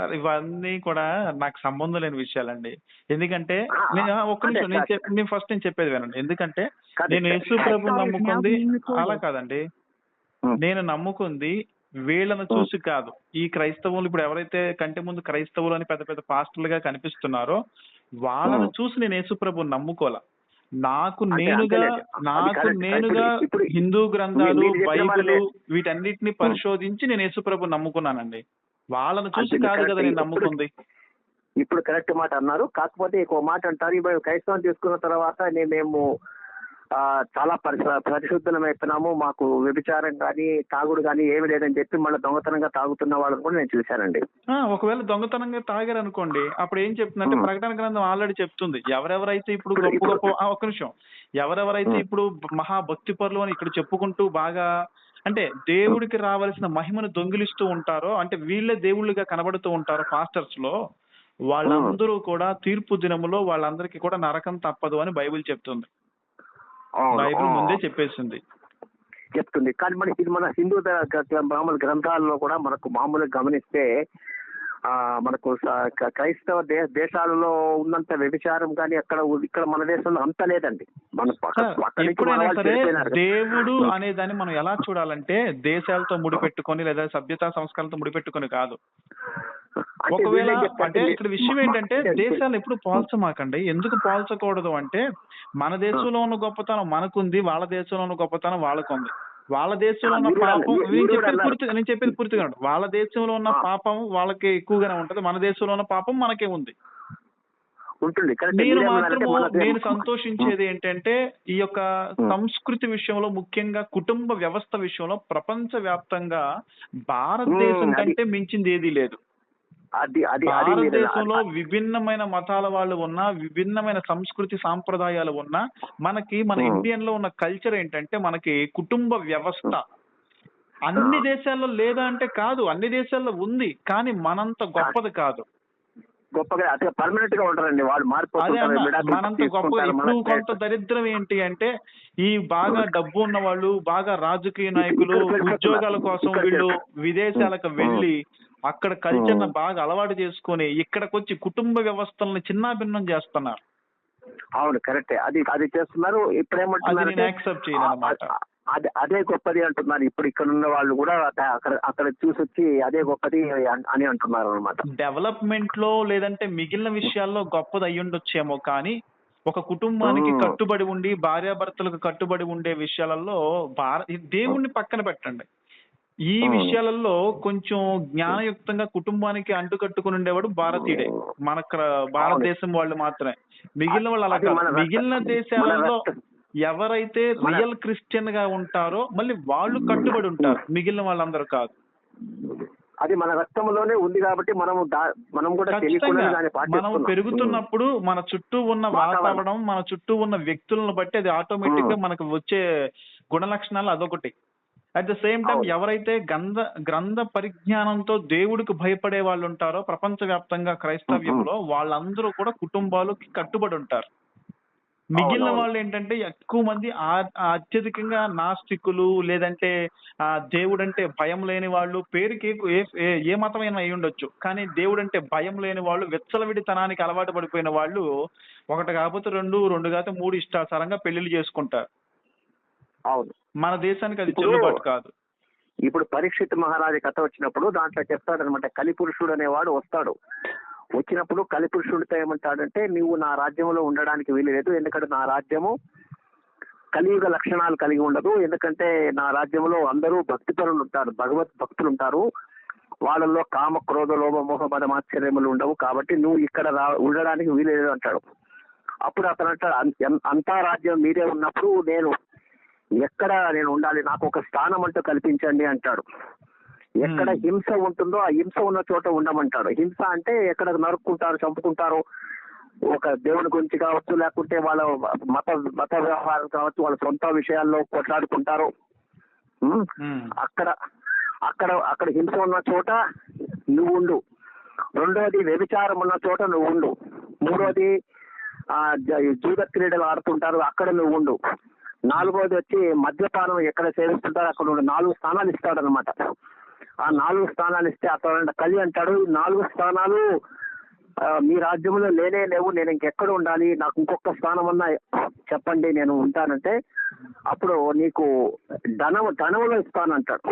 Sir ఇవన్నీ కూడా నాకు సంబంధం లేని విషయాలండి ఎందుకంటే నేను ఒక్క నిమిషం నేను సార్. చెప్- నేను ఫస్ట్ నేను చెప్పేది వినండి ఎందుకంటే నేను. యేసు ప్రభు నమ్ముకుంది అలా కాదండి ఉం. నేను నమ్ముకుంది వీళ్ళను చూసి కాదు ఈ క్రైస్తవులు ఇప్పుడు ఎవరైతే కంటి ముందు క్రైస్తవులు అని పెద్ద పెద్ద పాస్టర్లుగా కనిపిస్తున్నారో వాళ్ళను ఉం. చూసి నేను యేసు ప్రభు నమ్ముకోలే నాకు అంటే నేనుగా అంతేలే. అది నాకు. నేనుగా ఇప్పుడు- ఇప్పుడు హిందూ గ్రంథాలు మీరు చెప్పిన బైబిల్ మాటలే. వీటన్నిటిని పరిశోధించి నేను యేసు ప్రభు నమ్ముకున్నానండి వాళ్ళను చూసి కాదు కదా. నేను ఇప్పుడు- నమ్ముకుంది ఇప్పుడు కరెక్ట్ మాట అన్నారు కాకపోతే ఇంకో మాట అంటారు ఇప్పుడు క్రైస్తవం తీసుకున్న తర్వాత మేము చాలా పరిశు పరిశుద్ధమైపోయినాము మాకు వ్యభిచారం కానీ తాగుడు కానీ ఏమి లేదని చెప్పి మళ్ళీ దొంగతనంగా తాగుతున్న వాళ్ళని కూడా నేను చూశానండి. ఒకవేళ దొంగతనంగా తాగారు అనుకోండి అప్పుడు ఏం చెప్తుందంటే. ప్రకటన గ్రంథం ఆల్రెడీ చెప్తుంది. ఎవరెవరైతే ఇప్పుడు గొప్ప గొప్ప ఆ, ఒక్క నిమిషం. ఎవరెవరైతే. ఇప్పుడు మహాభక్తి పరులు అని ఇక్కడ చెప్పుకుంటూ బాగా అంటే దేవుడికి రావాల్సిన మహిమను దొంగిలిస్తూ ఉంటారో అంటే వీళ్ళే దేవుళ్ళుగా కనబడుతూ ఉంటారో పాస్టర్స్లో వాళ్ళందరూ కూడా తీర్పు దినములో వాళ్ళందరికీ కూడా నరకం తప్పదు అని బైబిల్ చెప్తుంది. బైబిల్. ముందే చెప్పేసింది. చెప్తుంది. కానీ మనకి ఇది మన హిందూ మామూలు గ్రంథాల్లో కూడా మనకు మామూలుగా గమనిస్తే మనకు స- క- క్రైస్తవ దేశాలలో ఉన్నంత వ్యభిచారం కానీ అక్కడ ఇక్కడ మన దేశంలో అంత లేదండి. మన. దేవుడు అనే దాన్ని మనం ఎలా చూడాలంటే దేశాలతో ముడిపెట్టుకొని లేదా సభ్యతా సంస్కారాలతో ముడిపెట్టుకొని కాదు. ఒకవేళ అంటే ఇక్కడ విషయం ఏంటంటే దేశాలు ఎప్పుడు పోల్చమాకండి. ఎందుకు పోల్చకూడదు అంటే మన దేశంలో ఉన్న గొప్పతనం మనకుంది వాళ్ళ దేశంలో ఉన్న గొప్పతనం వాళ్ళకుంది. వాళ్ళ దేశంలో ఉన్న పాపం నేను చెప్పేది. పూర్తిగా నేను చెప్పేది పూర్తిగా. వాళ్ళ దేశంలో ఉన్న. పాపం వాళ్ళకి ఎక్కువగానే ఉంటది మన దేశంలో ఉన్న పాపం మనకే ఉంది ఉంటుంది నేను మాత్రము దే- నేను సంతోషించేది ఏంటంటే ఈ యొక్క. సంస్కృతి విషయంలో ముఖ్యంగా కుటుంబ వ్యవస్థ విషయంలో ప్రపంచ వ్యాప్తంగా భారతదేశం కంటే మించింది ఏదీ లేదు అది అది భారతదేశంలో విభిన్నమైన మతాల వాళ్ళు ఉన్నా విభిన్నమైన సంస్కృతి సాంప్రదాయాలు ఉన్నా మనకి మన. ఇండియన్లో ఉన్న కల్చర్ ఏంటంటే మనకి కుటుంబ వ్యవస్థ. అన్ని దేశాల్లో లేదా అంటే కాదు అన్ని దేశాల్లో ఉంది కానీ మనంత గొప్పది కాదు. గొప్పగా అదే పర్మనెంట్గా ఉంటారండి వాళ్ళు ఇప్పుడు కొంత దరిద్రం ఏంటి అంటే ఈ బాగా డబ్బు ఉన్న వాళ్ళు బాగా రాజకీయ నాయకులు ఉద్యోగాల కోసం వీళ్ళు. విదేశాలకు వెళ్ళి అక్కడ కల్చర్ బాగా అలవాటు చేసుకొని ఇక్కడికి వచ్చి కుటుంబ వ్యవస్థల్ని చిన్నాభిన్నం చేస్తున్నారు. అవును కరెక్టే అది అది చేస్తున్నారు. ఇప్పుడు అది ఏమంటున్నారు నేను యాక్సెప్ట్ చేయను అన్నమాట అదే అదే గొప్పది అంటున్నారు. ఇప్పుడు ఇక్కడ ఉన్న వాళ్ళు కూడా అక్కడ అక్కడ చూసి వచ్చి అదే గొప్పది అన్- అంటున్నారు అనమాట డెవలప్మెంట్లో లేదంటే మిగిలిన విషయాల్లో గొప్పది అయి ఉండొచ్చేమో కానీ ఒక కుటుంబానికి. కట్టుబడి ఉండి భార్యాభర్తలకు కట్టుబడి ఉండే విషయాలలో భార దేవుణ్ణి పక్కన పెట్టండి. ఈ. విషయాలలో కొంచెం జ్ఞానయుక్తంగా కుటుంబానికి అంటుకట్టుకుని ఉండేవాడు భారతీయుడే. మన భారతదేశం వాళ్ళు మాత్రమే. మిగిలిన వాళ్ళు అలా కాదు. మిగిలిన దేశాలలో ఎవరైతే రియల్ క్రిస్టియన్గా ఉంటారో మళ్ళీ వాళ్ళు కట్టుబడి ఉంటారు. మిగిలిన వాళ్ళందరూ కాదు. అది మన రక్తంలోనే ఉంది కాబట్టి మనం మనం కూడా మనం పెరుగుతున్నప్పుడు మన చుట్టూ ఉన్న వాతావరణం. మన చుట్టూ ఉన్న వ్యక్తులను బట్టి అది ఆటోమేటిక్గా. మనకు వచ్చే గుణ లక్షణాలు అదొకటి. At the same time. ఎవరైతే గ్రంథ గ్రంథ పరిజ్ఞానంతో దేవుడికి భయపడే వాళ్ళు ఉంటారో ప్రపంచ వ్యాప్తంగా క్రైస్తవ్యంలో వాళ్ళందరూ కూడా కుటుంబాలకి కట్టుబడి ఉంటారు మిగిలిన. వాళ్ళు ఏంటంటే ఎక్కువ మంది అత్యధికంగా నాస్తికులు లేదంటే ఆ దేవుడు అంటే భయం లేని వాళ్ళు పేరుకి ఏ ఏ- ఏ మతమైనా అయి ఉండొచ్చు కానీ దేవుడు అంటే భయం లేని వాళ్ళు విచ్చలవిడితనానికి అలవాటు పడిపోయిన వాళ్ళు ఒకటి కాకపోతే రెండు రెండు కాకపోతే మూడు ఇష్టాసారంగా పెళ్ళిళ్ళు చేసుకుంటారు అవును. మన దేశానికి అది చెల్లుబాటు కాదు. ఇప్పుడు పరీక్షిత్ మహారాజు కథ వచ్చినప్పుడు దాంట్లో చెప్తాడనమాట కలిపురుషుడు అనేవాడు వస్తాడు. వచ్చినప్పుడు కలిపురుషుడితో ఏమంటాడంటే నువ్వు నా రాజ్యంలో ఉండడానికి వీలు లేదు ఎందుకంటే నా రాజ్యము కలియుగ లక్షణాలు కలిగి ఉండదు. ఎందుకంటే నా రాజ్యంలో అందరూ భక్తిపరులు ఉంటారు భగవత్ భక్తులు ఉంటారు. వాళ్ళల్లో కామ క్రోధ లోభ మోహ మదం ఆశ్చర్యములు ఉండవు. కాబట్టి నువ్వు ఇక్కడ రా ఉండడానికి వీలు లేదు అంటాడు. అప్పుడు అతను అంటాడు "అం- ఎం- అంతా రాజ్యం మీరే ఉన్నప్పుడు నేను ఎక్కడ నేను ఉండాలి? నాకు ఒక స్థానం అంటూ కల్పించండి అంటాడు. ఎక్కడ. హింస ఉంటుందో ఆ హింస ఉన్న చోట ఉండమంటాడు. హింస అంటే ఎక్కడ నరుక్కుంటారు చంపుకుంటారు? ఒక దేవుని గురించి కావచ్చు లేకుంటే వాళ్ళ మత మత వ్యవహారం కావచ్చు వాళ్ళ సొంత విషయాల్లో కొట్లాడుకుంటారు. అక్కడ అక్కడ అక్కడ హింస ఉన్న చోట నువ్వు ఉండు రెండోది వ్యభిచారం ఉన్న చోట నువ్వు ఉండు మూడోది జూద క్రీడలు ఆడుతుంటారు అక్కడ నువ్వు ఉండు నాలుగోది వచ్చి మద్యపానం ఎక్కడ సేవిస్తుంటారో అక్కడ ఉండు నాలుగు స్థానాలు ఇస్తాడు అనమాట ఆ నాలుగు స్థానాలు ఇస్తే అతను కలి అంటాడు. నాలుగు స్థానాలు మీ రాజ్యంలో లేనే లేవు నేను ఇంకెక్కడ ఉండాలి నాకు ఇంకొక స్థానం అన్నా చెప్పండి నేను ఉంటానంటే అప్పుడు నీకు ధనం ధనంలో ఇస్తానంటాడు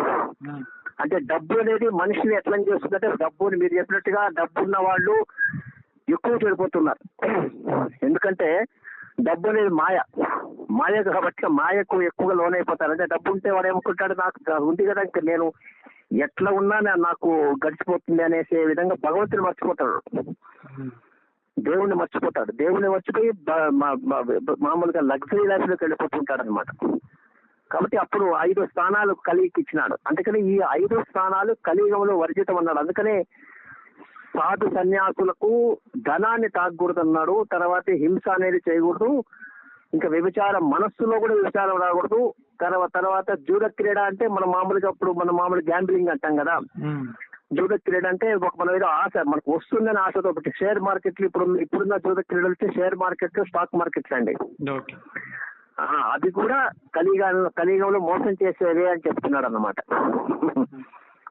అంటే డబ్బు అనేది మనిషిని ఎట్లా చేస్తుందంటే డబ్బుని మీరు చెప్పినట్టుగా డబ్బు ఉన్న వాళ్ళు ఎక్కువ చెడిపోతున్నారు. ఎందుకంటే డబ్బు అనేది మాయ. మాయ కాబట్టి మాయకు ఎక్కువగా లోనైపోతారు అంటే డబ్బు ఉంటే వాడు ఏమనుకుంటాడు? నాకు ఉంది కదా ఇంకా నేను ఎట్లా ఉన్నా నాకు గడిచిపోతుంది అనేసే విధంగా భగవంతుని మర్చిపోతాడు. దేవుణ్ణి మర్చిపోతాడు. దేవుణ్ణి మర్చిపోయి మామూలుగా లగ్జరీ లైఫ్లోకి వెళ్ళిపోతుంటాడు అనమాట కాబట్టి అప్పుడు ఐదు స్థానాలు కలిగికి ఇచ్చినాడు అందుకని ఈ ఐదు స్థానాలు కలియుగంలో వర్జితం అన్నాడు అందుకనే సాధు సన్యాసులకు ధనాన్ని తాగకూడదు అన్నాడు తర్వాత హింస అనేది చేయకూడదు. ఇంకా వ్యభిచారం మనస్సులో కూడా వ్యభిచారం రాకూడదు. తర్వాత తర్వాత జూద క్రీడ అంటే మన మామూలుగా అప్పుడు మన మామూలు గ్యాంబ్లింగ్ అంటాం కదా. జూద క్రీడ అంటే ఒక మనం ఏదో ఆశ మనకు వస్తుందని ఆశతో ఒకటి. షేర్ మార్కెట్లు ఇప్పుడు ఇప్పుడున్న జూద క్రీడలు వచ్చి షేర్ మార్కెట్ స్టాక్ మార్కెట్లు అండి. అది కూడా కలియుగ కలియుగంలో మోసం చేసేదే అని చెప్తున్నాడు అన్నమాట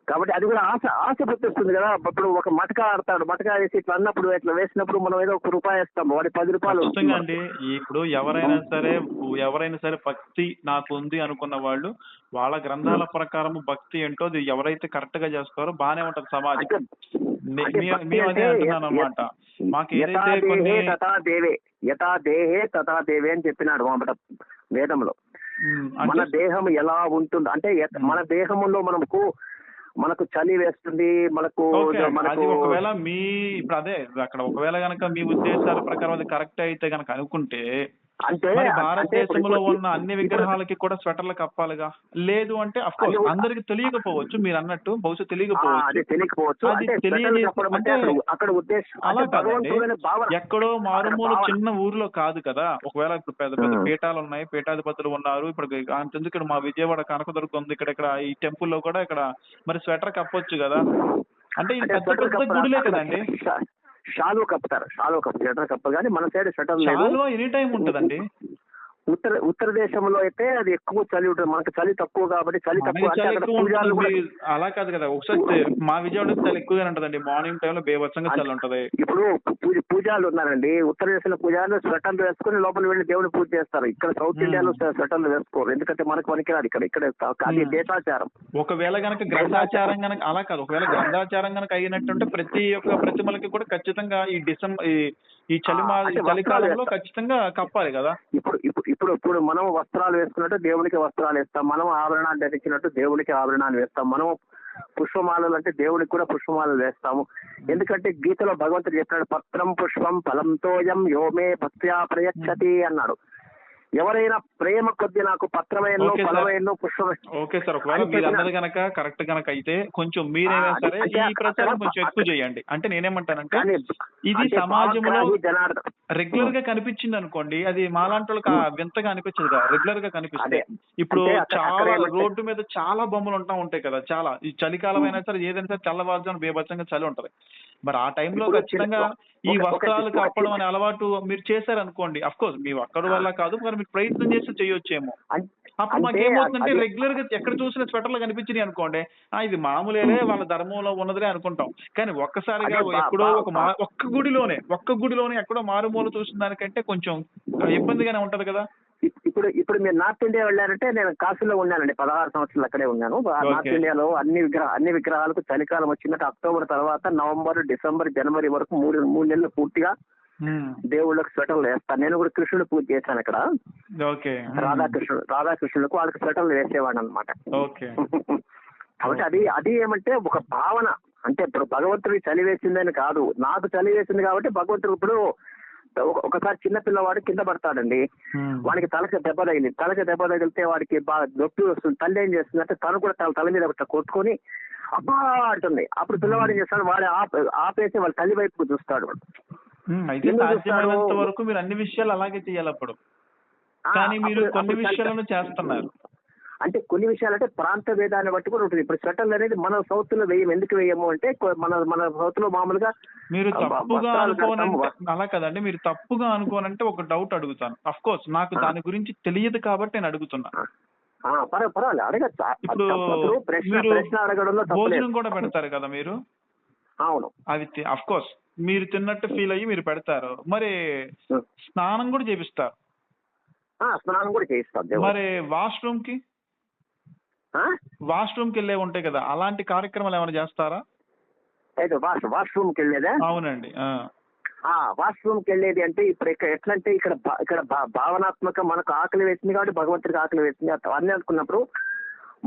కాబట్టి అది కూడా ఆశ ఆశ పుట్టిస్తుంది కదా. ఇప్పుడు ఒక మటక ఆడతాడు. మటక వేసి ఇట్లా అన్నప్పుడు ఇట్లా వేసినప్పుడు మనం ఏదో ఒక రూపాయి వేస్తాం వాడి పది రూపాయలు. అండి. ఇప్పుడు ఎవరైనా సరే ఎవరైనా సరే భక్తి నాకు ఉంది అనుకున్న వాళ్ళు వాళ్ళ గ్రంథాల ప్రకారం భక్తి ఏంటో అది ఎవరైతే కరెక్ట్గా చేస్తారో బానే ఉంటది సమాజం. మేము అదే అంటున్నాను అనమాట మాకు ఏదైతే కొన్ని తథా దేవే యథా దేహే తథా దేవే అని చెప్పినాడు మామట వేదంలో. మన దేహం ఎలా ఉంటుంది అంటే మన దేహంలో మనకు మనకు చలి వేస్తుంది మనకు ఒకవేళ మీ ఇప్పుడు అదే అక్కడ ఒకవేళ గనక మీ ఉద్దేశాల ప్రకారం అది కరెక్ట్ అయితే గనక అనుకుంటే అంటే భారతదేశంలో ఉన్న అన్ని విగ్రహాలకి కూడా స్వెటర్లు కప్పాలిగా. లేదు అంటే అఫ్ కోర్స్ అది- అందరికి తెలియకపోవచ్చు మీరు అన్నట్టు బహుశా తెలియకపోవచ్చు. అది అక్కడ ఉద్దేశం అలా కాదండి. ఎక్కడో మారుమూల. చిన్న ఊర్లో కాదు కదా. ఒకవేళ ఇప్పుడు పెద్ద పెద్ద. పీఠాలు ఉన్నాయి పీఠాధిపతులు ఉన్నారు. ఇప్పుడు అంతెందుకు ఇక్కడ మా విజయవాడ కనకదుర్గ ఉంది ఇక్కడ ఇక్కడ ఈ టెంపుల్లో కూడా ఇక్కడ మరి స్వెటర్ కప్పొచ్చు కదా. అంటే పెద్ద పెద్ద గుడిలే కదండి. షాలు కప్పుతారు. షాలు కప్పు. కప్ప కానీ మన సైడ్ స్వెటర్ లేదు. ఎనీ టైం ఉంటదండి. ఉత్తర ఉత్తర దేశంలో అయితే అది ఎక్కువ చలి ఉంటుంది. మనకు చలి తక్కువ కాబట్టి చలి తక్కువ అలా కాదు కదా. ఒకసారి మా విజయవాడ చాలా ఎక్కువగానే ఉంటదండి. మార్నింగ్ టైంలో బేవచ్చంగా చలి ఉంటది. ఇప్పుడు పూజ పూజారులు ఉన్నారండి. ఉత్తర దేశంలో పూజారులు స్వెటర్లు వేసుకుని లోపల వెళ్ళి దేవుని పూజ చేస్తారు. ఇక్కడ సౌత్. ఇండియాలో స్వెటర్లు వేసుకోరు. ఎందుకంటే మనకు పనికిరాదు ఇక్కడ. ఇక్కడ అది. దేశాచారం. ఒకవేళ గనక గ్రంథాచారం గనక అలా కాదు. ఒకవేళ గ్రంథాచారం గనక అయినట్టుంటే ప్రతి ఒక్క ప్రతిమలకి కూడా ఖచ్చితంగా ఈ డిసెంబర్ ఈ చలి చలికాలంలో ఖచ్చితంగా కప్పాలి కదా. ఇప్పుడు ఇప్పుడు ఇప్పుడు మనం వస్త్రాలు వేసుకున్నట్టు దేవునికి వస్త్రాలు వేస్తాం. మనం ఆభరణాలు ధరించినట్టు దేవునికి ఆభరణాలు వేస్తాం. మనం పుష్పమాలలు అంటే దేవునికి కూడా పుష్పమాలలు వేస్తాము. ఎందుకంటే గీతలో భగవంతుడు చెప్పినాడు పత్రం పుష్పం ఫలంతోయం యోమే భక్త్యా ప్రయచ్చతి అన్నాడు. ఎవరైనా ప్రేమ కొద్ది నాకు పత్రమైనో ఓకే సార్. ఫలమైనో పుష్పం ఓకే సార్ ఒకవేళ అని మీరు చెప్పిన- అన్నది గనక కరెక్ట్ గనక అయితే కొంచెం మీరైనా సరే ఈ ప్రచారం కొంచెం ఎక్కువ చేయండి. అంటే నేనేమంటానంటే ఇది సమాజంలో రెగ్యులర్గా కనిపించింది అనుకోండి అది మాలాంటి వాళ్ళకి వింతగా అనిపించదు కదా రెగ్యులర్గా కనిపిస్తుంది. ఇప్పుడు చాలా రోడ్డు మీద చాలా బొమ్మలు ఉంటా ఉంటాయి కదా చాలా. ఈ చలికాలం అయినా సరే ఏదైనా సరే తెల్లవారుజామున బేబచ్చంగా చలి ఉంటది. మరి ఆ టైంలో ఖచ్చితంగా ఈ వస్త్రాలు కప్పడం అనే అలవాటు మీరు చేశారనుకోండి అఫ్ కోర్స్ మీ ఒక్కడి వల్ల కాదు మరి మీరు ప్రయత్నం చేసి చేయొచ్చేమో. అప్పుడు మాకు ఏమవుతుందంటే రెగ్యులర్గా ఎక్కడ చూసిన స్వెటర్లు కనిపించినాయి అనుకోండి ఆ ఇది మామూలేలే వాళ్ళ ధర్మంలో ఉన్నదిలే అనుకుంటాం. కానీ ఒక్కసారిగా ఎక్కడో ఒక మా- ఒక్క గుడిలోనే ఒక్క గుడిలోనే ఎక్కడో మారుమూల చూసిన దానికంటే కొంచెం ఇబ్బందిగానే ఉంటది కదా. ఇప్పుడు ఇప్పుడు మీరు నార్త్ ఇండియా వెళ్ళారంటే నేను కాశీలో ఉన్నానండి. పదహారు సంవత్సరాలు అక్కడే ఉన్నాను. నార్త్ ఇండియాలో అన్ని విగ్రహ అన్ని విగ్రహాలకు చలికాలం వచ్చిందంటే అక్టోబర్ తర్వాత నవంబర్ డిసెంబర్ జనవరి వరకు మూడు మూడు నెలలు పూర్తిగా దేవుళ్ళకి స్వెటర్లు వేస్తాను. నేను కూడా కృష్ణుడు పూజ చేశాను అక్కడ. రాధాకృష్ణుడు రాధాకృష్ణులకు వాళ్ళకి స్వెటర్లు వేసేవాడు అనమాట కాబట్టి అది అది ఏమంటే ఒక భావన. అంటే ఇప్పుడు భగవంతుడికి చలి వేసిందని కాదు. నాకు చలి వేసింది కాబట్టి భగవంతుడు ఇప్పుడు ఒకసారి చిన్న పిల్లవాడు కింద పడతాడండి. వాడికి తలకి దెబ్బ తగిలింది. తలకి దెబ్బ తగిలితే వాడికి బాగా నొప్పి వస్తుంది. తల్లి ఏం చేస్తుంది అంటే తను కూడా తన తల మీద కొట్టుకొని అబ్బా అంటుంది. అప్పుడు పిల్లవాడు ఏం చేస్తాడు? వాడు ఆప ఆపేసి వాళ్ళ తల్లి వైపు చూస్తాడు. అయితే సాధ్యమైనంత? వరకు మీరు అన్ని విషయాలు అలాగే చేయాలి అప్పుడు. కానీ మీరు కొన్ని విషయాలను చేస్తున్నారు. అంటే కొన్ని విషయాలు అంటే ప్రాంత భేదాన్ని బట్టి కూడా ఉంటుంది. ఇప్పుడు స్వెటర్లు అనేది మన సౌత్లో వేయం. ఎందుకు వేయము అంటే మన మన సౌత్లో మామూలుగా మీరు తప్పుగా అనుకోనంటే. అలా కదండి. మీరు తప్పుగా అనుకోనంటే ఒక డౌట్ అడుగుతాను. అఫ్ కోర్స్ నాకు. దాని గురించి తెలియదు కాబట్టి నేను అడుగుతున్నా. పర్వాలేదు. అడగచ్చు. ప్రశ్న ప్రశ్న అడగడంలో భోజనం కూడా పెడతారు కదా మీరు? అవును. అది అఫ్ కోర్స్ మీరు తిన్నట్టు ఫీల్ అయ్యి మీరు పెడతారు. మరి. స్నానం కూడా చేపిస్తారు. ఆ, స్నానం కూడా చేయిస్తాం. దేవుడు. మరి వాష్రూమ్కి? వాష్రూమ్కి వెళ్ళే ఉంటాయి కదా అలాంటి కార్యక్రమాలు ఏమైనా చేస్తారా? అయితే వాష్ వాష్రూమ్కి వెళ్ళేదా అవునండి వాష్రూమ్కి వెళ్ళేది అంటే ఇప్పుడు ఇక్కడ ఎట్లా అంటే ఇక్కడ ఇక్కడ భావనాత్మక మనకు ఆకలి వేసింది కాబట్టి భగవంతుడికి ఆకలి వేసింది అన్ని అనుకున్నప్పుడు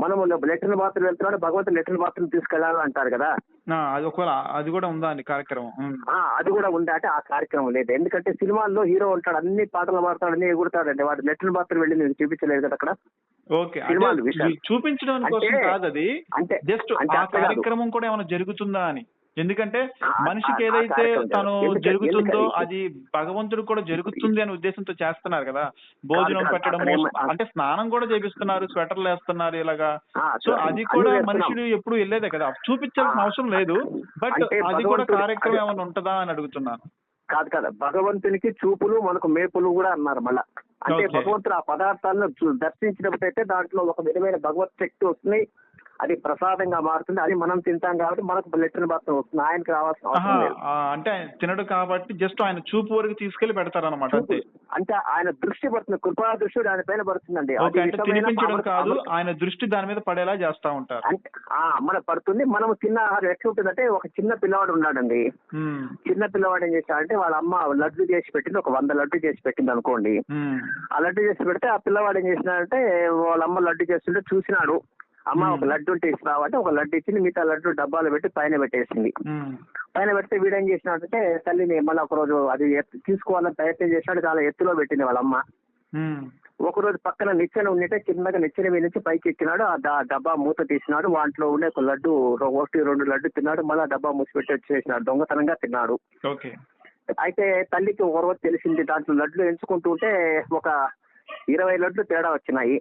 మనము లెటర్ బాత్రూమ్ వెళ్తున్నాడు భగవంతుడు లెటర్ బాత్రూమ్ తీసుకెళ్ళాలి అంటారు కదా. అది ఒకవేళ అది కూడా ఉందా అండి కార్యక్రమం? అది కూడా ఉంది అంటే ఆ కార్యక్రమం లేదు. ఎందుకంటే సినిమాల్లో హీరో ఉంటాడు అన్ని పాటలు పాడతాడు అన్ని ఎగురుతాడండి. వాడు లెటర్ బాత్రూమ్ వెళ్ళి నీకు చూపించలేదు కదా అక్కడ. ఓకే. చూపించడం కోసం కాదు అది. జస్ట్ ఆ. కార్యక్రమం కూడా ఏమైనా జరుగుతుందా అని. ఎందుకంటే మనిషికి ఏదైతే తను జరుగుతుందో. అది భగవంతుడు కూడా జరుగుతుంది అనే ఉద్దేశంతో చేస్తున్నారు కదా. భోజనం పెట్టడం అంటే స్నానం కూడా చేపిస్తున్నారు స్వెటర్లు వేస్తున్నారు ఇలాగా. సో అది. కూడా. మనుషుడు ఎప్పుడు వెళ్ళేదే కదా. చూపించాల్సిన అవసరం లేదు. బట్ అది కూడా కార్యక్రమం ఏమైనా ఉంటుందా అని అడుగుతున్నాను. కాదు కదా భగవంతునికి చూపులు మనకు మేపులు కూడా అన్నారు మళ్ళా అంటే. భగవంతుడు ఆ పదార్థాలను దర్శించినప్పుడైతే దాంట్లో ఒక విధమైన భగవత్ శక్తి వస్తుంది అది ప్రసాదంగా మారుతుంది అది మనం తింటాం కాబట్టి మనకు లెటర్ బాత్రూమ్ వస్తుంది ఆయనకి రావాల్సిన అవసరం లేదు. అంటే తినడు కాబట్టి జస్ట్ ఆయన చూపు వరకు తీసుకెళ్ళి పెడతారనమాట అంతే. అంటే ఆయన దృష్టి పడుతుంది కృపా దృష్టి ఆయన పైన పడుతుందండి. తినిపించడం కాదు ఆయన దృష్టి దాని మీద పడేలా చేస్తా ఉంటారు. అంటే మన పడుతుంది మనం తిన్న ఆహారం ఎట్లా ఉంటుందంటే ఒక చిన్న పిల్లవాడు ఉన్నాడండి. చిన్న పిల్లవాడు ఏం చేశాడంటే వాళ్ళ అమ్మ లడ్డు చేసి పెట్టింది ఒక వంద లడ్డు చేసి పెట్టింది అనుకోండి. ఆ లడ్డు చేసి పెడితే ఆ పిల్లవాడు ఏం చేసినాడంటే వాళ్ళ అమ్మ లడ్డు చేస్తుంటే చూసినాడు. అమ్మ ఒక లడ్డు ఉంటే ఇస్తావా అంటే ఒక లడ్డు ఇచ్చింది మిగతా లడ్డు డబ్బాలు పెట్టి పైన పెట్టేసింది. పైన పెడితే వీడేం చేసినాడంటే తల్లిని మళ్ళీ ఒక రోజు అది తీసుకోవాలని ప్రయత్నం చేసినాడు చాలా ఎత్తులో పెట్టింది వాళ్ళ అమ్మ. ఉమ్, ఒక రోజు పక్కన నిచ్చెన ఉంటే చిన్నగా నిచ్చెన మీద నుంచి పైకి ఎక్కినాడు ఆ డబ్బా మూత తీసినాడు వాటిలో ఉండే ఒక లడ్డు ఒకటి రెండు లడ్డు తిన్నాడు మళ్ళీ ఆ డబ్బా మూసి పెట్టి వచ్చేసినాడు దొంగతనంగా తిన్నాడు. అయితే తల్లికి ఒక రోజు తెలిసింది దాంట్లో లడ్లు ఎంచుకుంటూ ఉంటే ఒక ఇరవై లడ్లు తేడా వచ్చినాయి?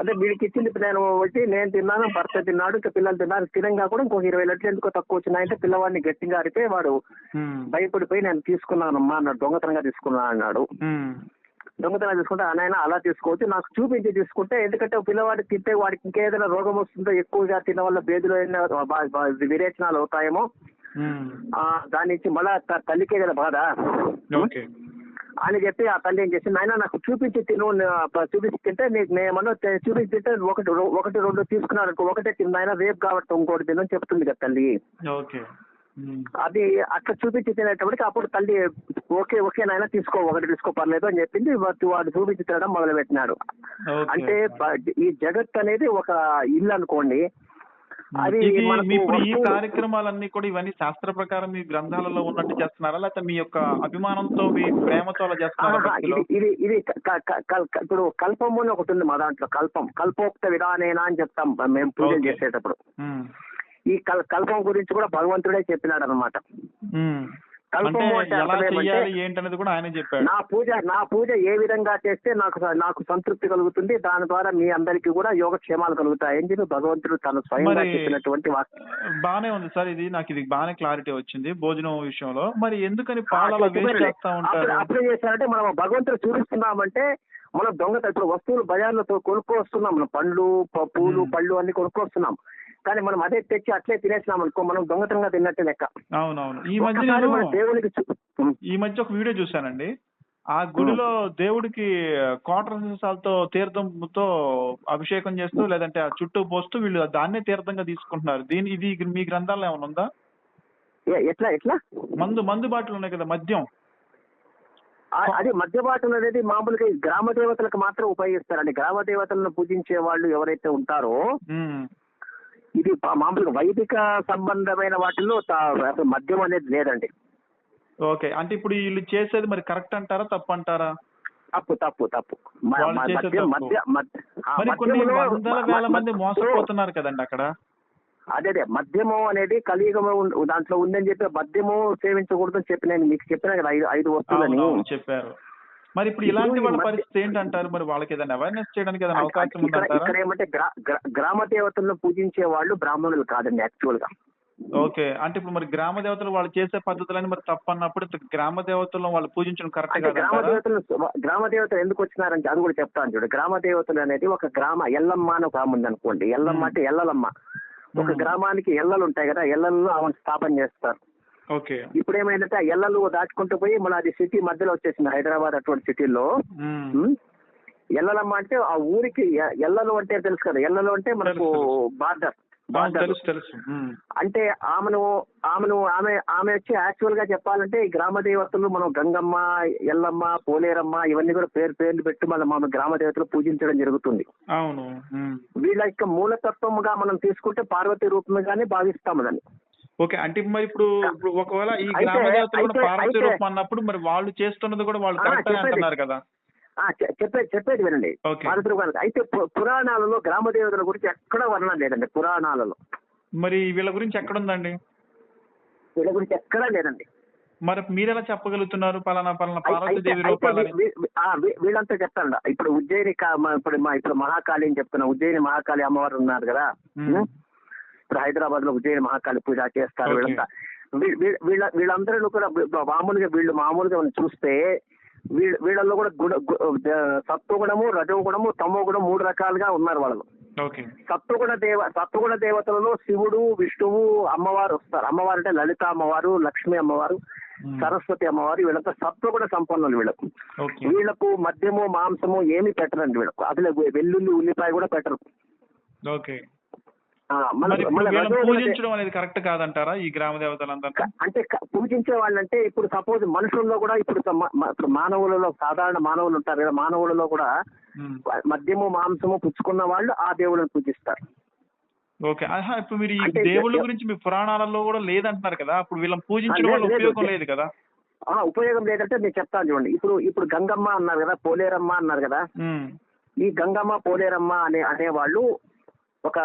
అదే వీడికి ఇచ్చింది నేను వచ్చి నేను తిన్నాను భర్త తిన్నాడు ఇంకా పిల్లలు తిన్నారు. తినంగా కూడా ఇంకొక ఇరవై లడ్లు ఎందుకో తక్కువ వచ్చినాయంటే పిల్లవాడిని గట్టిగా అరితే వాడు భయపడిపోయి నేను తీసుకున్నానమ్మా అన్నాడు దొంగతనంగా తీసుకున్నా అన్నాడు. దొంగతనం తీసుకుంటే ఆయన అలా తీసుకోవచ్చు. నాకు చూపించి తీసుకుంటే ఎందుకంటే ఒక పిల్లవాడికి తింటే వాడికి ఇంకేదైనా రోగం వస్తుందో ఎక్కువగా తినడం వల్ల బేదులో విరేచనాలు అవుతాయేమో. దాని నుంచి మళ్ళా తల్లికే కదా బాధ. అని చెప్పి ఆ తల్లి ఏం చేసింది? ఆయన నాకు చూపించి తిను చూపించి తింటే నీకు నేమన్నా చూపించి తింటే ఒకటి ఒకటి రెండు తీసుకున్నాడు అనుకో ఒకటే తిన్న ఆయన రేపు కాబట్టి ఇంకోటి తినని చెప్తుంది కదా తల్లి. అది అట్లా చూపించి తినేటప్పటికి అప్పుడు తల్లి ఓకే ఓకే నాయన తీసుకో ఒకటి తీసుకో పర్లేదు అని చెప్పింది. వాడు చూపించి తినడం మొదలు పెట్టినాడు అంటే ఈ జగత్ అనేది ఒక ఇల్లు అనుకోండి అది ఇప్పుడు ఈ కార్యక్రమాలన్నీ కూడా ఇవన్నీ శాస్త్ర ప్రకారం మీ గ్రంథాలలో ఉన్నట్టు చేస్తున్నారా? లేకపోతే మీ యొక్క అభిమానంతో మీ ప్రేమతో అలా చేస్తున్నారా ఇది ఇది ఇప్పుడు కల్పము అని ఒకటి ఉంది మా దాంట్లో కల్పం. కల్పోక్త విధానేనా అని చెప్తాం మేము పూజలు. చేసేటప్పుడు. ఈ కల్ కల్పం గురించి కూడా భగవంతుడే చెప్పినాడు అనమాట ఏంటనేది కూడా ఆయనే చెప్పాడు నా పూజ నా పూజ ఏ విధంగా చేస్తే నాకు నాకు సంతృప్తి కలుగుతుంది దాని ద్వారా మీ అందరికీ కూడా యోగక్షేమాలు కలుగుతాయి అని చెప్పి భగవంతుడు తను స్వయంగా చెప్పినటువంటి బానే ఉంది సార్ ఇది నాకు ఇది బానే క్లారిటీ వచ్చింది భోజనం విషయంలో మరి ఎందుకని పాలు అట్లా అలా వేస్ట్ చెప్పారు. చేస్తా అప్పుడు ఉంటారు అప్పుడు ఏం చేస్తారంటే మనం భగవంతుడు చూపిస్తున్నామంటే మనం దొంగత ఇప్పుడు వస్తువులు బజార్లతో కొనుక్కొస్తున్నాం మనం పండ్లు పూలు. పళ్ళు అన్ని కొనుక్కొస్తున్నాం కానీ మనం అదే తెచ్చి అట్లే తినేసినాం అనుకో మనం దొంగతనంగా తిన్నట్టే లెక్క. అవునవును. ఈ మధ్య నేను దేవునికి మ్మ్. ఈ మధ్య ఒక వీడియో చూశానండి. ఆ గుడిలో దేవుడికి కోటర సీసాలతో తీర్థంతో అభిషేకం చేస్తూ లేదంటే ఆ చుట్టూ పోస్తూ వీళ్ళు దాన్నే తీర్థంగా తీసుకుంటున్నారు. దీని ఇది మీ గ్రంథాల్లో ఏమైనా ఉందా? ఎట్లా ఎట్లా? మందు మందు బాటలు ఉన్నాయి కదా మద్యం. అది మధ్యబాటం అనేది మామూలుగా గ్రామ దేవతలకు మాత్రం ఉపయోగిస్తారండి. గ్రామ దేవతలను పూజించే వాళ్ళు ఎవరైతే ఉంటారో ఇది మామూలుగా వైదిక సంబంధమైన అసలు మద్యం అనేది లేదండి. ఓకే. అంటే ఇప్పుడు వీళ్ళు చేసేది మరి కరెక్ట్ అంటారా తప్పు అంటారా? తప్పు తప్పు తప్పు. మరి కొన్ని వందల వేల మంది మోసపోతున్నారు కదండి అక్కడ. అదే అదే. మద్యము అనేది కలియుగము దాంట్లో ఉందని చెప్పి మద్యము సేవించకూడదు అని చెప్పి నేను మీకు చెప్పిన కదా ఐదు ఐదు వస్తువులని. చెప్పారు. మరి ఇప్పుడు ఇలాంటి వాళ్ళ పరిస్థితి ఏంటంటారు? మరి వాళ్ళకి ఏదైనా అవేర్నెస్ చేయడానికి ఏదైనా అవకాశం ఇక్కడ ఏమంటే గ్రా- గ్రా- గ్రామ దేవతలను పూజించే వాళ్ళు బ్రాహ్మణులు కాదండి యాక్చువల్గా. ఓకే. అంటే ఇప్పుడు మరి గ్రామ దేవతలు వాళ్ళు చేసే పద్ధతులని మరి తప్పు అన్నప్పుడు ఇప్పుడు గ్రామ దేవతలను వాళ్ళు పూజించడం కరెక్ట్ గ్రామ దేవతలు గ్రామ దేవతలు ఎందుకు వచ్చినారంటే అది కూడా చెప్తాను చూడు. గ్రామ దేవతలు అనేది ఒక గ్రామ ఎల్లమ్మ అని ఒక ఆమె ఉంది అనుకోండి ఎల్లమ్మ మ్మ్. అంటే ఎల్లలమ్మ. ఒక. గ్రామానికి ఎల్లలు ఉంటాయి కదా ఎల్లల్లో ఆమెను స్థాపన చేస్తారు. ఓకే ఇప్పుడు ఏమైందంటే ఆ ఎల్లలు దాటుకుంటూ పోయి మన అది సిటీ మధ్యలో వచ్చేసింది హైదరాబాద్ అటువంటి సిటీలో. ఎల్లలమ్మ అంటే ఆ ఊరికి ఎల్లలు అంటే తెలుసు కదా ఎల్లలు అంటే మనకు. బార్డర్. అంటే ఆమెను ఆమెను ఆమె ఆమె వచ్చి యాక్చువల్గా చెప్పాలంటే ఈ గ్రామ దేవతలు మనం గంగమ్మ ఎల్లమ్మ పోలేరమ్మ ఇవన్నీ కూడా పేరు పేర్లు పెట్టి మనం మన గ్రామ దేవతలు పూజించడం జరుగుతుంది అవును. వీళ్ళ యొక్క మూలతత్వముగా మనం తీసుకుంటే పార్వతీ రూపంగానే భావిస్తాము దాన్ని ఓకే. అంటే మరి ఇప్పుడు ఇప్పుడు ఒకవేళ ఈ గ్రామ దేవతలు కూడా పార్వతీ రూపం అన్నప్పుడు మరి వాళ్ళు చేస్తున్నది కూడా వాళ్ళు కరెక్ట్. అంటున్నారు కదా. చెప్పేది చెప్పేది వినండి. పార్వతీ అయితే పురాణాలలో గ్రామ దేవతల గురించి ఎక్కడ వర్ణన లేదండి పురాణాలలో. మరి వీళ్ళ గురించి ఎక్కడుందండి వీళ్ళ గురించి ఎక్కడా లేదండి. మరి మీరెలా చెప్పగలుగుతున్నారు పలానా పలానా పార్వతీదేవి రూపాలని? వీళ్ళంతా చెప్తాను ఇప్పుడు ఉజ్జయిని ఇప్పుడు మా ఇప్పుడు మహాకాళి అని చెప్తున్నా. ఉజ్జయిని మహాకాళి అమ్మవారు ఉన్నారు కదా? ఇప్పుడు హైదరాబాద్లో ఉజ్జయిని మహాకాళి పూజ చేస్తారు. వీళ్ళంతా. వీళ్ళ వీళ్ళందరూ కూడా మామూలుగా వీళ్ళు మామూలుగా చూస్తే వీళ్ళ వీళ్ళల్లో కూడా గుణ సత్వగుణము రజోగుణము తమో గుణం మూడు రకాలుగా ఉన్నారు వాళ్ళు. సత్వగుణ దేవ సత్వగుణ దేవతలలో శివుడు విష్ణువు అమ్మవారు వస్తారు. అమ్మవారు అంటే లలిత అమ్మవారు లక్ష్మీ అమ్మవారు మ్మ్. సరస్వతి అమ్మవారు వీళ్ళంతా సత్వగుణ సంపన్నులు వీళ్ళకు. వీళ్ళకు మద్యము మాంసము ఏమి పెట్టరండి వీళ్ళకు. అసలు వెల్లుల్లి ఉల్లిపాయ కూడా పెట్టరు. పూజించడం అనేది కరెక్ట్ కాదంటారా ఈ గ్రామ దేవతలందరూ అంటే పూజించే వాళ్ళంటే ఇప్పుడు సపోజ్ మనుషుల్లో కూడా ఇప్పుడు మానవులలో సాధారణ మానవులు ఉంటారు కదా మానవులలో కూడా. మద్యము మాంసము పుచ్చుకున్న వాళ్ళు ఆ దేవుళ్ళని పూజిస్తారు ఓకే ఇప్పుడు మీరు ఈ దేవుళ్ళ గురించి మీ పురాణాలలో కూడా లేదంటున్నారు కదా అప్పుడు వీళ్ళని పూజించడం వల్ల. ఉపయోగం లేదు కదా ఆ ఉపయోగం లేదంటే నేను చెప్తాను చూడండి ఇప్పుడు ఇప్పుడు గంగమ్మ అన్నారు కదా పోలేరమ్మ అన్నారు కదా. ఈ గంగమ్మ పోలేరమ్మ అనే అనేవాళ్ళు ఒక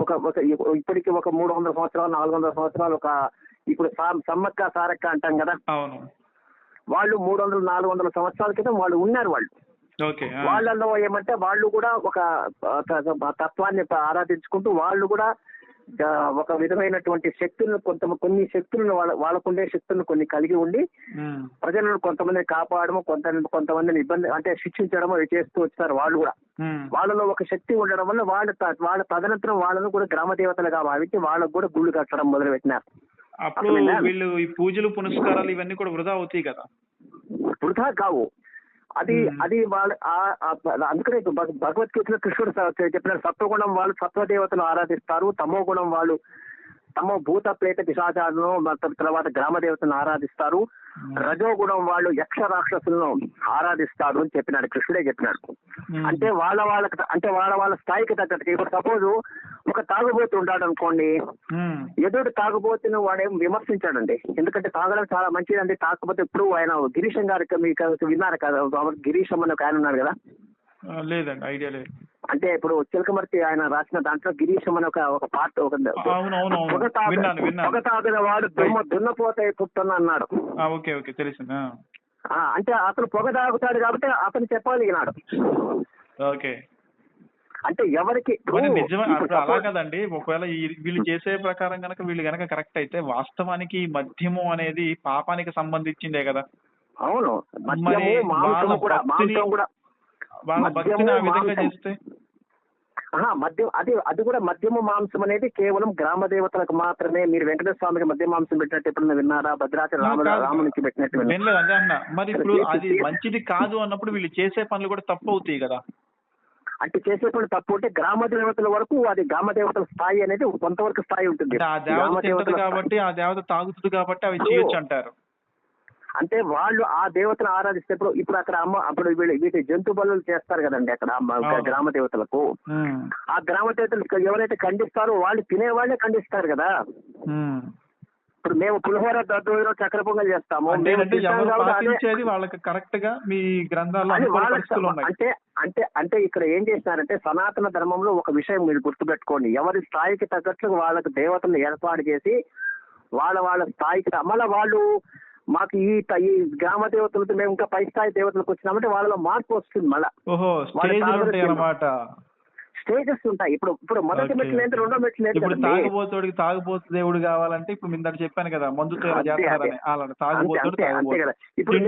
ఒక ఒక ఇప్పటికి ఒక మూడు వందల సంవత్సరాలు నాలుగు వందల సంవత్సరాలు ఒక ఇప్పుడు సమ్మక్క సారక్క అంటాం కదా? అవును. వాళ్ళు మూడు వందల నాలుగు వందల సంవత్సరాల క్రితం వాళ్ళు ఉన్నారు వాళ్ళు. వాళ్ళల్లో ఏమంటే వాళ్ళు కూడా ఒక తత్వాన్ని ఆరాధించుకుంటూ వాళ్ళు కూడా ఒక విధమైనటువంటి శక్తులను కొంత కొన్ని శక్తులను వాళ్ళ వాళ్ళకుండే శక్తులను కొన్ని కలిగి ఉండి. ప్రజలను కొంతమందిని కాపాడము కొంత కొంతమందిని ఇబ్బంది అంటే శిక్షించడము అవి చేస్తూ వచ్చారు వాళ్ళు కూడా. వాళ్ళలో ఒక శక్తి ఉండడం వల్ల వాళ్ళ వాళ్ళ తదనంతరం వాళ్ళను కూడా గ్రామ దేవతలుగా భావించి వాళ్ళకు కూడా గుళ్ళు కట్టడం మొదలు పెట్టినారు అప్పుడు? వీళ్ళు ఈ పూజలు పునస్కారాలు ఇవన్నీ కూడా వృధా అవుతాయి కదా వృధా కావు అది. అది వాళ్ళ అందుకనే భగవద్గీతలో కృష్ణుడు చెప్పిన సత్వగుణం వాళ్ళు సత్వదేవతలు ఆరాధిస్తారు తమో గుణం వాళ్ళు తమో భూత ప్రేత పిశాచాలను తర్వాత గ్రామ దేవతలను ఆరాధిస్తారు. రజోగుణం వాళ్ళు యక్ష రాక్షసులను ఆరాధిస్తారు అని చెప్పినాడు కృష్ణుడే చెప్పినాడు. అంటే వాళ్ళ వాళ్ళకి అంటే వాళ్ళ వాళ్ళ స్థాయికి తగ్గట్టుగా ఇప్పుడు సపోజ్ ఒక తాగుబోతు ఉన్నాడు అనుకోండి. ఎదుటి తాగుబోతును వాడేం విమర్శించాడండి. ఎందుకంటే తాగడం చాలా మంచిదండి. కాకపోతే ఇప్పుడు ఆయన గిరీశం గారికి మీకు విన్నారు కదా? గిరీశం అని ఒక ఆయన ఉన్నాడు కదా? లేదండి ఐడియా లేదు. అంటే ఇప్పుడు చిలకమర్తి ఆయన రాసిన దాంట్లో గిరీశం అని ఒక ఒక పార్ట్ ఒక పొగ తాగిన వాడు దుమ్మ దున్నపోతే పుట్టున్న అన్నాడు. ఓకే ఓకే తెలిసింది అంటే అతను పొగ తాగుతాడు కాబట్టి అతను చెప్పగలిగినాడు. ఓకే. అంటే ఎవరికి అలా కదండి. ఒకవేళ వీళ్ళు చేసే ప్రకారం గనక వీళ్ళు గనక కరెక్ట్ అయితే వాస్తవానికి మద్యము అనేది పాపానికి సంబంధించిందే కదా. అవును. వాళ్ళ భక్తిని- ఆ విధంగా. చేస్తే? మద్యం అది అది కూడా మద్యము మాంసం అనేది కేవలం గ్రామ దేవతలకు మాత్రమే. మీరు వెంకటేశ్వర స్వామికి మద్య మాంసం పెట్టినట్టు ఎప్పుడైనా విన్నారా? భద్రాచల. రామునికి పెట్టినట్టు మరి ఇప్పుడు అది మంచిది కాదు అన్నప్పుడు వీళ్ళు చేసే పనులు కూడా తప్పు అవుతాయి కదా. అంటే చేసేటువంటి తప్పు అంటే గ్రామ దేవతల వరకు అది గ్రామ దేవతల స్థాయి అనేది కొంతవరకు స్థాయి ఉంటుంది. కాబట్టి ఆ దేవత తాగుతుంది కాబట్టి అవి చేయొచ్చు అంటారు. అంటే వాళ్ళు ఆ దేవతను ఆరాధిస్తే ఇప్పుడు ఇప్పుడు అక్కడ అమ్మ అప్పుడు వీళ్ళు వీటి జంతు బలులు చేస్తారు కదండి అక్కడ. గ్రామ దేవతలకు. ఆ గ్రామ దేవతలు ఎవరైతే ఖండిస్తారో వాళ్ళు తినే వాళ్ళే ఖండిస్తారు కదా. ఇప్పుడు మేము పులిహోర దద్దోజనం చక్కెర పొంగల్ చేస్తాము. పాటించేది వాళ్ళకి కరెక్ట్గా మీ ఉన్నాయి. అంటే అంటే అంటే ఇక్కడ ఏం చేసినారంటే సనాతన ధర్మంలో ఒక విషయం మీరు గుర్తుపెట్టుకోండి. ఎవరి స్థాయికి తగ్గట్లు వాళ్ళకి దేవతలను ఏర్పాటు చేసి వాళ్ళ వాళ్ళ స్థాయికి మళ్ళా వాళ్ళు మాకు ఈ ఈ గ్రామ దేవతలతో మేము ఇంకా పై స్థాయి దేవతలకు వచ్చినామంటే వాళ్ళలో మార్పు వస్తుంది మళ్ళా. స్టేజెస్ ఉంటాయి ఇప్పుడు ఇప్పుడు మొదటి. మెట్లు ఏంటి రెండో మెట్లు ఇప్పుడు కదండి? తాగుబోతుడికి తాగుబోతు దేవుడు కావాలంటే ఇప్పుడు మిందట చెప్పాను కదా తాగుబోతుడు ఇప్పుడు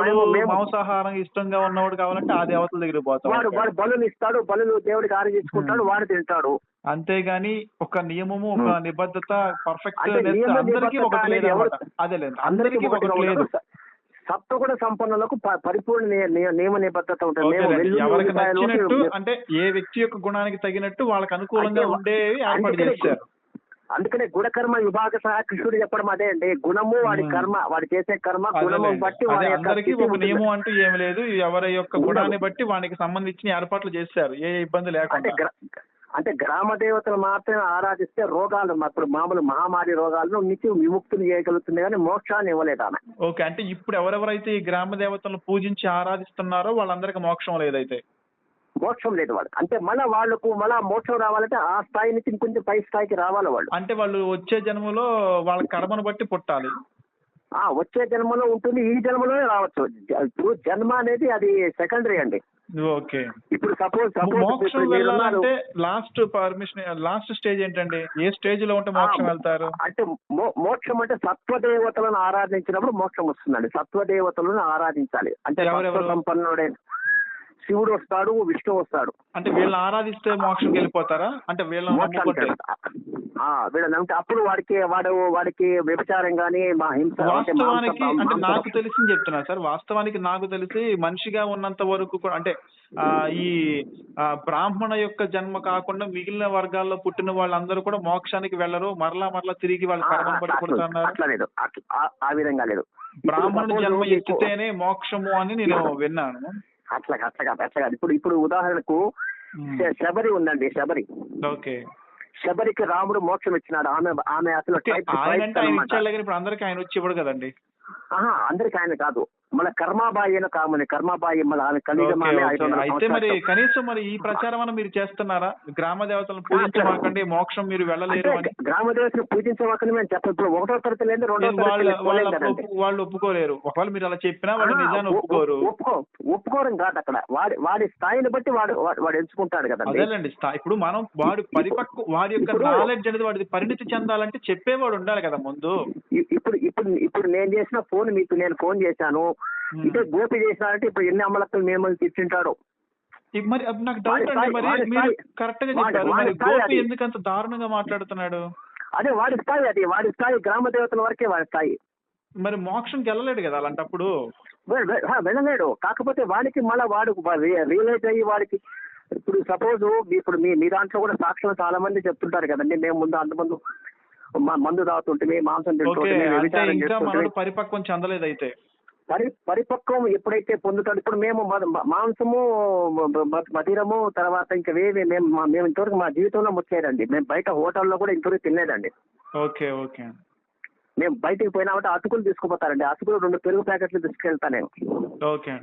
మేము- మాంసాహారం ఇష్టంగా ఉన్నవాడు కావాలంటే ఆ దేవతల దగ్గర వాడు పోతాడు వాడు బలులు ఇస్తాడు బలులు దేవుడికి ఆరగించుకుంటాడు. వాడు తింటాడు అంతేగాని ఒక నియమము ఒక. నిబద్ధత పర్ఫెక్ట్ అందరికీ ఒకటి లేదు అదే లేదు అందరికీ ఒకటి లేదు. సప్తగుణ సంపన్నులకు ప- పరిపూర్ణ నియ- నియ- నియమ నిబద్ధత ఉంటుంది అంటే ఏ వ్యక్తి యొక్క గుణానికి తగినట్టు వాళ్ళకి అనుకూలంగా ఉండేవి ఏర్పాటు అందుకనే చేశారు అందుకనే గుణకర్మ విభాగ సహా కృష్ణుడు చెప్పడం అదే అండి గుణము వాడి. కర్మ వాడు చేసే కర్మ గుణము. బట్టి అందరికీ ఒక. నియమం అంటూ ఏమి లేదు ఎవరి యొక్క. గుణాన్ని బట్టి వానికి సంబంధించిన ఏర్పాట్లు చేశారు ఏ ఇబ్బంది లేకుండా అంటే గ్రామ దేవతలు మాత్రమే ఆరాధిస్తే రోగాలు ఇప్పుడు మామూలు మహమ్మారి రోగాలను నుంచి విముక్తులు చేయగలుగుతుంది కానీ మోక్షాన్ని ఇవ్వలేదు ఆమె. ఓకే అంటే ఇప్పుడు ఎవరెవరైతే ఈ గ్రామ దేవతలను పూజించి ఆరాధిస్తున్నారో వాళ్ళందరికీ మోక్షం లేదైతే? మోక్షం లేదు వాళ్ళు. అంటే మళ్ళా వాళ్ళకు మళ్ళా మోక్షం రావాలంటే ఆ స్థాయి నుంచి ఇంకొంచెం పై స్థాయికి రావాలి వాళ్ళు. అంటే వాళ్ళు వచ్చే జన్మలో వాళ్ళ కర్మను బట్టి పుట్టాలి. ఆ వచ్చే జన్మలో ఉంటుంది ఈ జన్మలోనే రావచ్చు. జన్మ అనేది అది సెకండరీ అండి. ఓకే. ఇప్పుడు సపోజ్ మోక్షం వెళ్ళాలంటే లాస్ట్ పర్మిషన్ లాస్ట్ స్టేజ్ ఏంటండి? ఏ స్టేజ్లో ఉంటే మోక్షం వెళ్తారు? అంటే మోక్షం అంటే సత్వదేవతలను ఆరాధించినప్పుడు మోక్షం వస్తుందండి. సత్వదేవతలను ఆరాధించాలి. అంటే సంపన్నుడే శివుడు వస్తాడు విష్ణు వస్తాడు. అంటే వీళ్ళని ఆరాధిస్తే మోక్షంకి వెళ్ళిపోతారా? అంటే వీళ్ళని అంటే అప్పుడు వాడికి వాడు వాడికి వ్యభిచారం గాని మా హింస వాస్తవానికి అంటే నాకు తెలిసి చెప్తున్నా సార్ వాస్తవానికి నాకు తెలిసి మనిషిగా ఉన్నంత వరకు కూడా అంటే ఈ బ్రాహ్మణ యొక్క జన్మ కాకుండా మిగిలిన వర్గాల్లో పుట్టిన వాళ్ళందరూ కూడా మోక్షానికి వెళ్ళరు మరలా మరలా తిరిగి వాళ్ళ అట్లా- లేదు. అట్లా- ఆ- విధంగా లేదు. బ్రాహ్మణుడి ఇప్పుడు జన్మ ఎత్తితేనే మోక్షము అని నేను విన్నాను. అట్లా అట్లా కాదు అట్లా కాదు. ఇప్పుడు ఇప్పుడు ఉదాహరణకు శబరి ఉందండి శబరి. ఓకే. శబరికి రాముడు మోక్షం ఇచ్చినాడు. ఆమె ఆమె అసలు అందరికి ఆయన వచ్చి ఇవ్వడు కదండి. ఆహా అందరికి ఆయన కాదు. మన కర్మాబాయి అని కామని కర్మాబాయి మళ్ళీ ఆమె అయితే మరి. కనీసం మరి ఈ ప్రచారం మీరు చేస్తున్నారా? గ్రామ దేవతలను పూజించమాకండి మోక్షం మీరు వెళ్ళలేరు గ్రామ దేవతను పూజించవకని మేము చెప్ప. ఇప్పుడు ఒకటో తరగతి లేదు రెండో వాళ్ళ ఒప్పుకోలేరు. ఒకవేళ మీరు అలా చెప్పినా వాళ్ళు నిజాన్ని ఒప్పుకోరు. ఒప్పుకో ఒప్పుకోవడం కాదు అక్కడ. వాడి వాడి స్థాయిని బట్టి వాడు వాడు- ఎంచుకుంటాడు కదండి. అదేలేండి ఇప్పుడు మనం వాడి పరిపక్వ వాడి యొక్క నాలెడ్జ్ అనేది వాడి పరిణితి చెందాలంటే చెప్పేవాడు ఉండాలి కదా ముందు. ఇప్పుడు ఇప్పుడు ఇప్పుడు నేను చేసిన ఫోన్ మీకు నేను ఫోన్ చేశాను. ఇదే గోపి చేసినారంటే ఇప్పుడు ఎన్ని అమ్మలక్కలు మేము తిట్టింటాడు ఇ- మరి నాకు డౌట్ అండి మరి. మీరు కరెక్ట్గా చెప్పారు. మరి గోపి. ఎందుకు అంత దారుణంగా మాట్లాడుతున్నాడు? అదే వాడి స్థాయి అది వాడి స్థాయి గ్రామ దేవతల వరకే వాడి స్థాయి మరి మోక్షంకి వెళ్ళలేడు కదా అలాంటప్పుడు? వెళ్ళలేడు. కాకపోతే వాడికి మళ్ళీ వాడు రియలైజ్ అయ్యి వాడికి ఇప్పుడు సపోజ్ ఇప్పుడు మీ మీ దాంట్లో కూడా సాక్షులు చాలా మంది చెప్తుంటారు కదండి. మేము ముందు అంతమంది మా మందు తాగుతుంటే మాంసం తింటుంటే పరిపక్వం చెందలేదు అయితే పరి పరిపక్వం ఎప్పుడైతే పొందుతాడు ఇప్పుడు మేము మాంసము మ- మ- మదిరము తర్వాత ఇంకా వేవి మేము మేము ఇంతవరకు మా జీవితంలో ముచ్చేదండి మేము బయట హోటల్లో కూడా ఇంతవరకు తినలేదండి. ఓకే ఓకే మేము బయటికి పోయినామంటే అటుకులు తీసుకుపోతారండి. అటుకులు రెండు పెరుగు ప్యాకెట్లు తీసుకెళ్తా నేను. ఓకే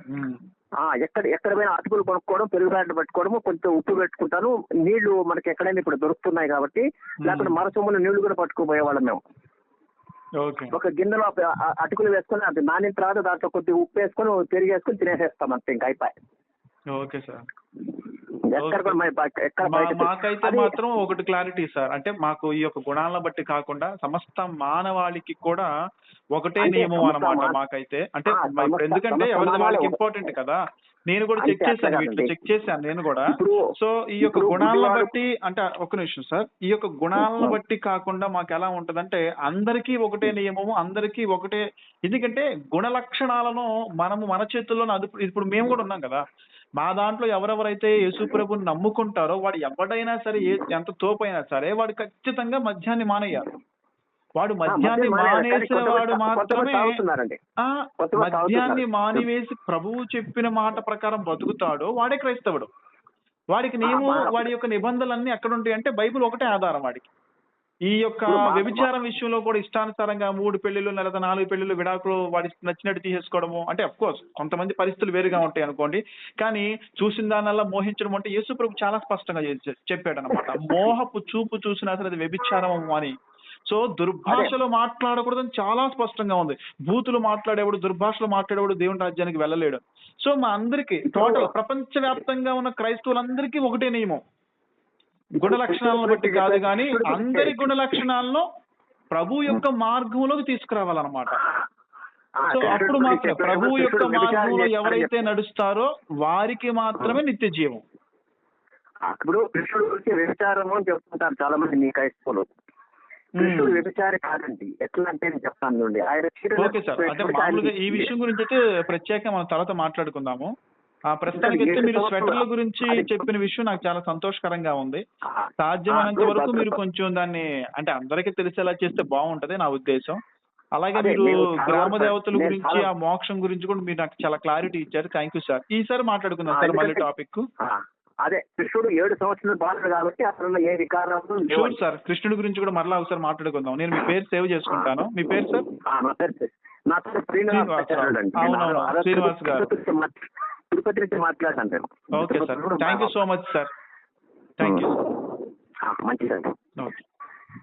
ఎక్కడ ఎక్కడ పోయినా అటుకులు కొనుక్కోవడం పెరుగు ప్యాకెట్లు పెట్టుకోవడము కొంచెం ఉప్పు పెట్టుకుంటాను. నీళ్ళు మనకి ఎక్కడైనా ఇప్పుడు దొరుకుతున్నాయి కాబట్టి లేకపోతే మరసొమ్ములు నీళ్ళు కూడా పట్టుకుపోయేవాళ్ళం మేము. ఒక గిన్నెలో అటుకులు వేసుకొని అది నానిన తర్వాత దాంట్లో కొద్దిగా ఉప్పు వేసుకొని పెరుగు వేసుకొని తినేసేస్తాం అంతే ఇంకా అయిపోయి. Okay sir. మాకైతే మాత్రం ఒకటి క్లారిటీ సార్. అంటే మాకు ఈ యొక్క గుణాలను బట్టి కాకుండా సమస్త మానవాళికి కూడా ఒకటే నియమం మా- మాకైతే. అంటే ఎందుకంటే ఎవరిది వాళ్ళకి ఇంపార్టెంట్ కదా. నేను కూడా చెక్ చేశాను వీటిలో కాదండి. చెక్ చేశాను నేను కూడా. సో ఈ యొక్క గుణాలను బట్టి అంటే ఒక నిమిషం సార్. ఈ యొక్క గుణాలను బట్టి కాకుండా మాకు ఎలా ఉంటదంటే అందరికీ ఒకటే నియమము అందరికీ ఒకటే ఎందుకంటే గుణ లక్షణాలను మనము మన చేతుల్లో అదుపు ఇప్పుడు మేము కూడా ఉన్నాం కదా. మా దాంట్లో ఎవరెవరైతే యేసు ప్రభుని నమ్ముకుంటారో వాడు ఎవడైనా సరే ఏ ఎంత తోపైనా సరే వాడు ఖచ్చితంగా మద్యాన్ని మానేయాలి. వాడు మద్యాన్ని మానేసిన వాడు మాత్రమే మద్యాన్ని. మానివేసి ప్రభువు చెప్పిన మాట ప్రకారం బతుకుతాడో వాడే క్రైస్తవుడు. వాడికి నియమం మా- వాడి యొక్క నిబంధనలన్నీ ఎక్కడ ఉంటాయి అంటే బైబిల్ ఒకటే ఆధారం వాడికి. ఈ యొక్క వ్యభిచారం విషయంలో కూడా ఇష్టానుసారంగా మూడు పెళ్ళిళ్ళు నెలత నాలుగు పెళ్ళిళ్ళు విడాకులు వాడి నచ్చినట్టు తీసేసుకోవడము. అంటే అఫ్ కోర్స్ కొంతమంది పరిస్థితులు వేరుగా ఉంటాయి అనుకోండి. కానీ చూసిన దానివల్ల మోహించడం అంటే యేసు ప్రభు చాలా స్పష్టంగా చెప్పాడు అనమాట మోహపు చూపు చూసినా సరే అది వ్యభిచారం అని. సో దుర్భాషలో మాట్లాడకూడదని చాలా స్పష్టంగా ఉంది. బూతులు మాట్లాడేవాడు దుర్భాషలో మాట్లాడేవాడు దేవుని రాజ్యానికి వెళ్ళలేడు. సో మా అందరికి టోటల్ ప్రపంచ వ్యాప్తంగా ఉన్న క్రైస్తవులందరికీ ఒకటే నియమం. గుణ లక్షణాలను బట్టి కాదు కానీ అందరి గుణ లక్షణాలను ప్రభు యొక్క మార్గంలోకి తీసుకురావాలన్నమాట. సో అప్పుడు మాత్రం ప్రభు యొక్క మార్గంలో ఎవరైతే. నడుస్తారో వారికి మాత్రమే నిత్య జీవం. ఇప్పుడు కృష్ణుడు గురించి వ్యభిచారము అని చెప్తుంటారు చాలా మంది మీ క్రైస్తవులు. కృష్ణుడు వ్యభిచారి కాదండి. ఎట్లా అంటే నేను చెప్తాను చూడండి. ఆయన ఈ విషయం గురించి అయితే ప్రత్యేకంగా మనం తర్వాత మాట్లాడుకుందాము. ప్రస్తుతానికి అయితే మీరు స్వెటర్ల గురించి చెప్పిన విషయం నాకు చాలా సంతోషకరంగా ఉంది. సాధ్యమైనంత వరకు మీరు. కొంచెం దాన్ని అంటే అందరికీ తెలిసేలా చేస్తే బాగుంటది నా ఉద్దేశం. అలాగే మీరు గ్రామ దేవతల గురించి ఆ మోక్షం గురించి కూడా మీరు నాకు చాలా క్లారిటీ ఇచ్చారు. Thank you sir. ఈసారి మాట్లాడుకుందాం సార్ మళ్ళీ టాపిక్. అదే కృష్ణుడు ఏడు సంవత్సరాలు బాలుడు కాబట్టి అతను ఏ. షూర్ సార్ కృష్ణుడి గురించి కూడా మరలా ఒకసారి మాట్లాడుకుందాం. నేను మీ పేరు సేవ్ చేసుకుంటాను. మీ పేరు సార్? నా పేరు శ్రీనివాస్ శ్రీనివాస్. గారు. తిరుపతి నుంచి మాట్లాడాను నేను. Okay sir. Thank you so much sir thank you మంచిదండి. ఓకే.